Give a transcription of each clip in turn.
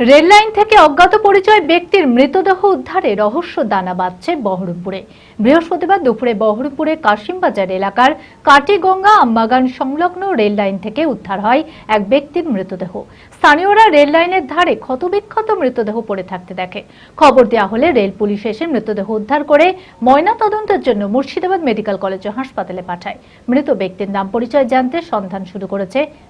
Rail line থেকে অজ্ঞাত পরিচয় ব্যক্তির মৃতদেহ উদ্ধারে রহস্য দানা বাঁধছে বহরমপুরে। বৃহস্পতিবার দুপুরে বহরমপুরে কাশিমবাজার এলাকার কাটিগঙ্গা আমবাগান সংলগ্ন রেল লাইন থেকে উদ্ধার হয় এক ব্যক্তির মৃতদেহ। স্থানীয়রা রেল লাইনের ধারে ক্ষতবিক্ষত মৃতদেহ পড়ে থাকতে দেখে। খবর দেওয়া হলে রেল পুলিশ এসে মৃতদেহ উদ্ধার করে ময়না তদন্তের জন্য মুর্শিদাবাদ মেডিকেল কলেজ ও হাসপাতালে পাঠায়। মৃত ব্যক্তির নাম পরিচয় জানতে সন্ধান শুরু করেছে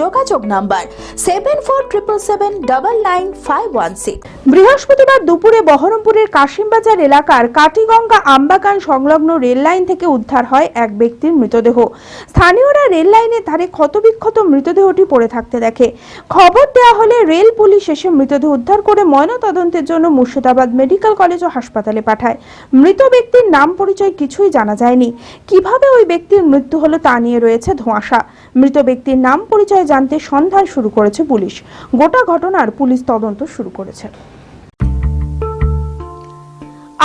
যোগাযোগ number seven four triple seven double nine five one six বৃহস্পতিবার দুপুরে বহরমপুরের কাশিমবাজার এলাকার কাটিগঙ্গা আমবাগান সংলগ্ন রেল লাইন থেকে উদ্ধার হয় এক ব্যক্তির মৃতদেহ। স্থানীয়রা রেল লাইনের ধারে ক্ষতবিক্ষত মৃতদেহটি পড়ে থাকতে দেখে। খবর দেওয়া হলে রেল পুলিশ এসে মৃতদেহ উদ্ধার করে ময়নাতদন্তের জন্য মুর্শিদাবাদ মেডিকেল কলেজ ও হাসপাতালে পাঠায়। মৃত ব্যক্তির নাম পরিচয় কিছুই জানা যায়নি। কীভাবে ওই ব্যক্তির মৃত্যু হলো তা নিয়ে রয়েছে ধোঁয়াশা। মৃত ব্যক্তির নাম পরিচয় জানতে সন্ধান শুরু করেছে পুলিশ। গোটা ঘটনার পুলিশ তদন্ত শুরু করেছে।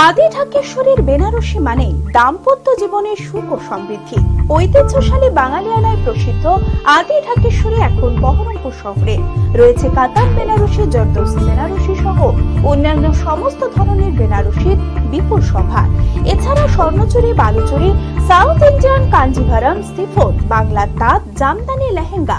আদি ঢাকেশ্বরীর বেনারসি মানে দাম্পত্য জীবনের সুখ ও সমৃদ্ধি। ঐতিহ্যশালী বাঙালিয়ানায় প্রসিদ্ধ আদি ঢাকেশ্বরী এখন বহরমপুর শহরে। রয়েছে কাতার বেনারসি জর্দোসি বেনারসি সহ অন্যান্য সমস্ত ধরনের বেনারসির বিপুল সভা। এছাড়া Swarnachuri, Baluchari, South Indian, Kanjivaram chiffon বাংলার তাঁত, জামদানি, লেহেঙ্গা